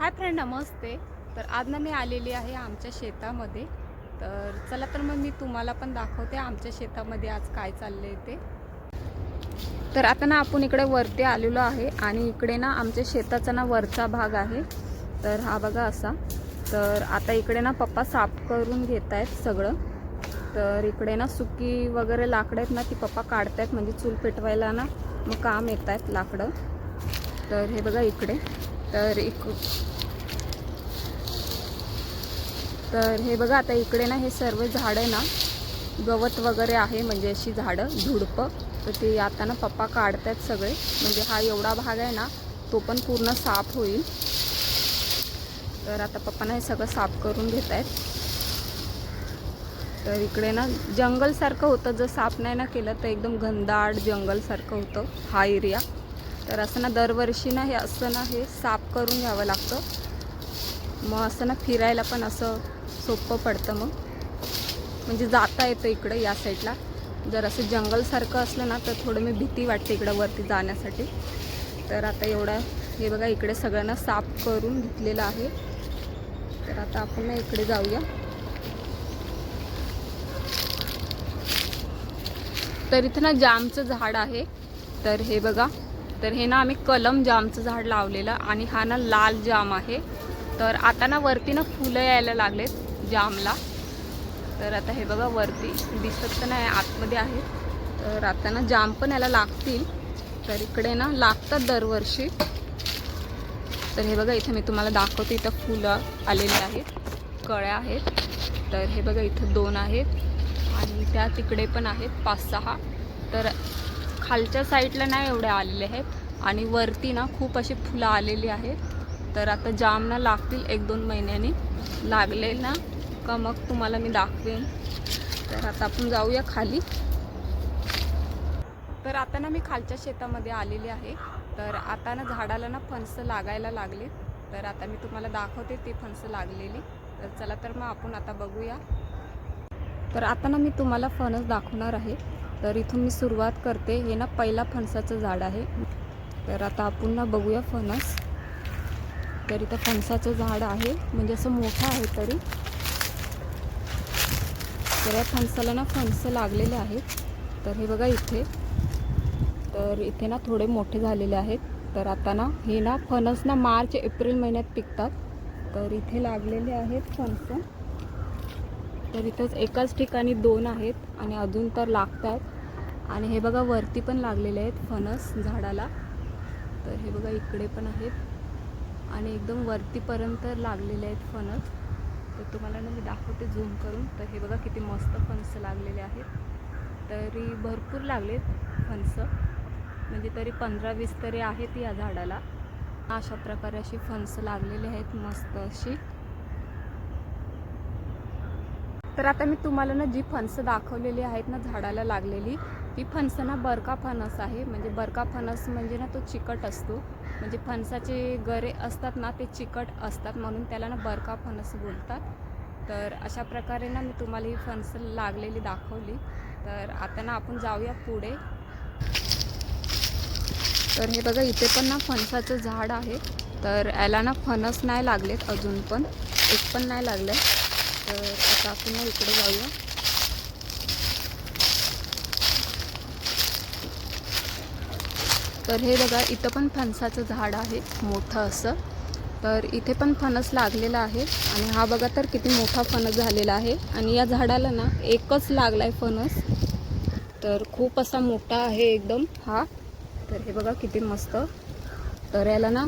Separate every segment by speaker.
Speaker 1: Hi friend नमस्ते. तर आज ना मी आलेली आहे आमच्या शेतामध्ये. तर चला तर मग मी तुम्हाला पण दाखवते आमच्या शेतामध्ये आज काय चाललं आहे ते. तर आता ना आपण इकडे वरती आलेलो आहे आणि इकडे ना आमच्या शेताचा ना वरचा भाग आहे. तर हा बघा असा. तर आता इकडे ना पप्पा साफ करून घेत आहेत सगळं. तर इकडे ना सुकी वगैरे लाकडं आहेत ना ती पप्पा काढतायत म्हणजे चूल पेटवायला ना मग काम येत आहेत लाकडं. तर हे बघा इकडे. तर इक तर हे बघा आता इकडे ना हे सर्व झाडं ना गवत वगैरे आहे म्हणजे अशी झाडं झुडपं तर ते आता ना पप्पा काढतायत सगळे. म्हणजे हा एवढा भाग आहे ना तो पण पूर्ण साफ होईल. तर आता पप्पांना हे सगळं साफ करून घेत आहेत. तर इकडे ना जंगलसारखं होतं जर साफ नाही ना केलं तर एकदम घनदाट जंगलसारखं होतं हा एरिया. तर असं ना दरवर्षी ना हे असं ना हे साफ करून घ्यावं लागतं. मग असं ना फिरायला पण असं सोपं पडतं मग. म्हणजे जाता येतं इकडं या साईडला. जर असं जंगलसारखं असलं ना तर थोडं मी भीती वाटते इकडं वरती जाण्यासाठी. तर आता एवढा हे बघा इकडे सगळ्यांना साफ करून घेतलेलं आहे. तर आता आपण ना इकडे जाऊया. तर इथं ना जामचं झाड आहे. तर हे बघा तर हे ना आम्ही कलम जामचं झाड लावलेलं आणि हा ना लाल जाम आहे. तर आता ना वरती ना फुलं यायला लागलेत. जामला. तर आता हे बघा वरती दिसत तर नाही आतमध्ये आहे. तर आता ना जाम पण याला लागतील. तर इकडे ना लागतात दरवर्षी. तर हे बघा इथे मी तुम्हाला दाखवते इथं फुलं आलेली आहेत कळ्या आहेत. तर हे बघा इथं दोन आहेत आणि त्या तिकडे पण आहेत पाच सहा. तर खालच्या साईडला नाही एवढे आलेले आहेत आणि वरती ना खूप अशी फुलं आलेली आहेत. तर आता जामना लागतील एक दोन महिन्यांनी. लागले ना का मग तुम्हाला मी दाखवेन. तर आता आपण जाऊया खाली. तर आता ना मी खालच्या शेतामध्ये आलेली आहे. तर आता ना झाडाला ना फणस लागायला लागले. तर आता मी तुम्हाला दाखवते ती फणस लागलेली. तर चला तर मग आपण आता बघूया. तर आता ना मी तुम्हाला फणस दाखवणार आहे. तर इथून मी सुरुवात करते. हे ना पहिला फणसाचं झाड आहे. तर आता आपण ना बघूया फणस. तर इथं फणसाचं झाड आहे. म्हणजे असं मोठं आहे तरी. तर या फणसाला ना फणस लागलेले आहेत. तर हे बघा इथे. तर इथे ना थोडे मोठे झालेले आहेत. तर आता ना हे ना फणस ना मार्च एप्रिल महिन्यात पिकतात. तर इथे लागलेले आहेत फणस. तर इथंच एकाच ठिकाणी दोन आहेत आणि अजून तर लागतात. आणि हे बघा वरती पण लागलेले आहेत फणस झाडाला. तर हे बघा इकडे पण आहेत. आणि एकदम वरतीपर्यंत लागलेले आहेत फणस. तर तुम्हाला ना मी दाखवते झूम करून. तर हे बघा किती मस्त फणस लागलेले आहेत. तरी भरपूर लागलेत फणस. म्हणजे तरी पंधरा वीस तरी आहेत या झाडाला. अशा प्रकारे अशी फणस लागलेली आहेत मस्त अशी. तर आता मी तुम्हाला ना जी फणसं दाखवलेली आहेत ना झाडाला लागलेली ती फणस ना बरका फणस आहे. म्हणजे बरका फणस म्हणजे ना तो चिकट असतो. म्हणजे फणसाचे गरे असतात ना ते चिकट असतात म्हणून त्याला ना बरका फणस बोलतात. तर अशा प्रकारे ना मी तुम्हाला ही फणस लागलेली दाखवली. तर आता ना आपण जाऊया पुढे. तर हे बघा इथे पण ना फणसाचं झाड आहे. तर याला ना फणस नाही लागलेत अजून पण एक पण नाही लागलं तर आता आपण ना इकडे जाऊया. तर हे बघा इथं पण फणसाचं झाड आहे मोठं असं. तर इथे पण फणस लागलेला आहे. आणि हा बघा तर किती मोठा फणस झालेला आहे. आणि या झाडाला ना एकच लागला आहे फणस. तर खूप असा मोठा आहे एकदम हा. तर हे बघा किती मस्त. तर याला ना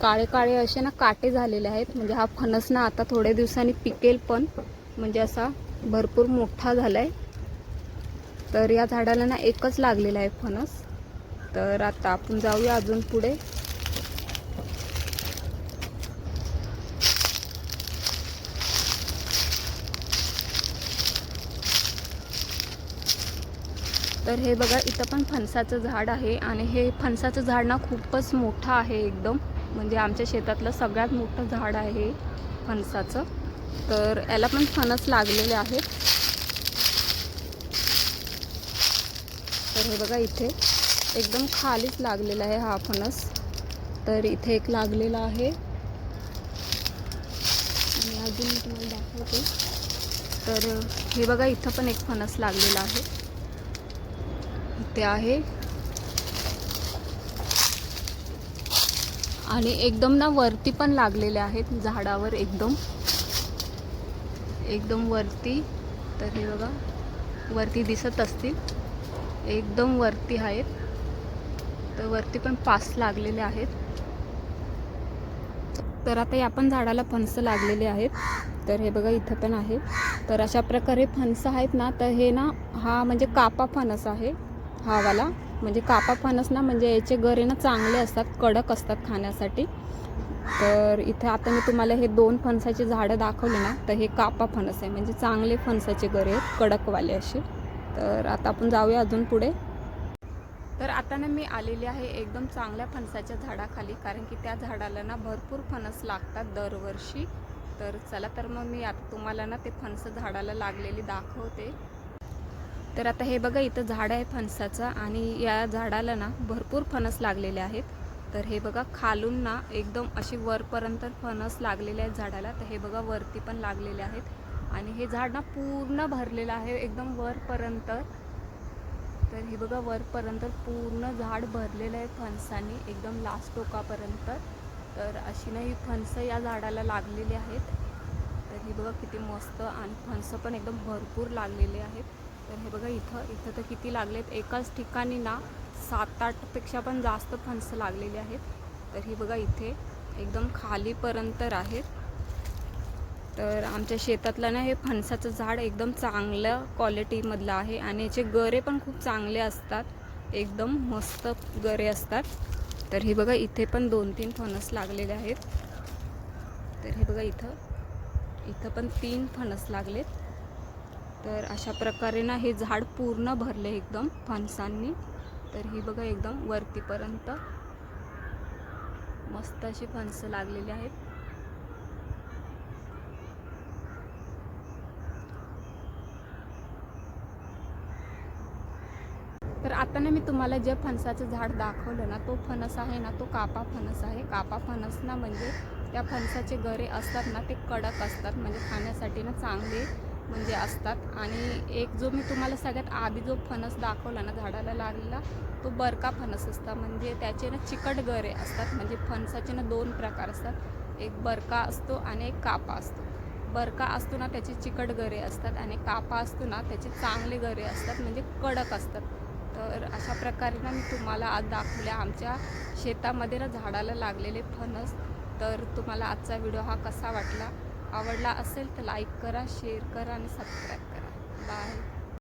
Speaker 1: काळे काळे असे ना काटे झालेले आहेत. म्हणजे हा फणस ना आता थोड्या दिवसांनी पिकेल पण म्हणजे असा भरपूर मोठा झाला आहे तर या झाडाला ना एकच लागलेला आहे फणस. तर आता आपण जाऊया अजून पुढे. तर हे बघा इथं पण फणसाचं झाड आहे आणि हे फणसाचं झाड ना खूपच मोठं आहे एकदम. म्हणजे आमच्या शेतातलं सगळ्यात मोठं झाड आहे हे फणसाचं. तर याला पण फणस लागलेले आहेत. तर हे बघा इथे. एकदम खालीच लागलेला आहे हा फणस. तर इथे एक लागलेला आहे.
Speaker 2: आणि अजून मी तुम्हाला दाखवते.
Speaker 1: तर हे बघा इथं पण एक फणस लागलेला आहे. इथे आहे. आणि एकदम ना वरती पण लागलेले आहेत झाडावर एकदम. एकदम वरती. तर हे बघा वरती दिसत असतील. एकदम वरती आहेत. तर वरती पण पास लागलेले आहेत. तर आता या पण झाडाला फणस लागलेले आहेत. तर हे बघा इथं पण आहे. तर अशा प्रकारे फणस आहेत ना तर हे ना हा म्हणजे कापा फणस आहे हा वाला. म्हणजे कापा फणस ना म्हणजे याचे गरे ना चांगले असतात कडक असतात खाण्यासाठी. तर इथे आता मी तुम्हाला हे दोन फणसाचे झाडं दाखवले ना तर हे कापा फणस आहे. म्हणजे चांगले फणसाचे गरे आहेत कडकवाले असे. तर आता आपण जाऊया अजून पुढे. तर आता ना मी आलेली आहे एकदम चांगल्या फणसाच्या झाडाखाली कारण की त्या झाडाला ना भरपूर फणस लागतात दरवर्षी. तर चला तर मग मी आता तुम्हाला ना ते फणस झाडाला लागलेली दाखवते. तर आता हे बघा इथं झाड आहे फणसाचं आणि या झाडाला ना भरपूर फणस लागलेले आहेत. तर हे बघा खालून ना एकदम अशी वरपर्यंत फणस लागलेले आहेत झाडाला. तर हे बघा वरती पण लागलेले आहेत. आणि हे झाड ना पूर्ण भरलेलं आहे एकदम वरपर्यंत. तर हे बघा वरपर्यंत पूर्ण झाड भरलेलं आहे फणसाने एकदम लास्ट टोकापर्यंत. तर अशी ना ही फणसं या झाडाला लागलेली आहेत. तर हे बघा किती मस्त आणि फणसं पण एकदम भरपूर लागलेले आहेत. तर हे बघा इथं इथं तर किती लागलेत एकाच ठिकाणी ना सात आठपेक्षा पण जास्त फणसं लागलेली आहेत. तर हे बघा इथे एकदम खालीपर्यंत आहेत. तर आमच्या शेतातलं ना हे फणसाचं झाड एकदम चांगल्या क्वालिटीमधलं आहे आणि याचे गरे पण खूप चांगले असतात. एकदम मस्त गरे असतात. तर हे बघा इथे पण दोन तीन फणस लागलेले आहेत. तर हे बघा इथं इथं पण तीन फणस लागलेत. तर अशा प्रकारे ना हे झाड पूर्ण भरले एकदम फणसांनी. तर ही बघा एकदम वरतीपर्यंत मस्त अशी फणसं लागलेली आहेत. तर आता ना मी तुम्हाला जे फणसाचं झाड दाखवलं ना तो फणस आहे ना तो कापा फणस आहे. कापा फणस ना म्हणजे त्या फणसाचे गरे असतात ना ते कडक असतात. म्हणजे खाण्यासाठी ना चांगले म्हणजे असतात. आणि एक जो मी तुम्हाला सगळ्यात आधी जो फणस दाखवला ना झाडाला लागलेला तो बरका फणस असता. म्हणजे त्याचे ना चिकट गरे असतात. म्हणजे फणसाचे ना दोन प्रकार असतात. एक बरका असतो आणि एक कापा असतो. बरका असतो ना त्याचे चिकट गरे असतात. आणि कापा असतो ना त्याचे चांगले गरे असतात. म्हणजे कडक असतात. तर अशा प्रकारे ना मी तुम्हाला आज दाखवल्या आमच्या शेतामध्ये ना झाडाला लागलेले फणस. तर तुम्हाला आजचा व्हिडिओ हा कसा वाटला? आवडला असेल तर लाईक करा शेअर करा आणि सबस्क्राईब करा. बाय.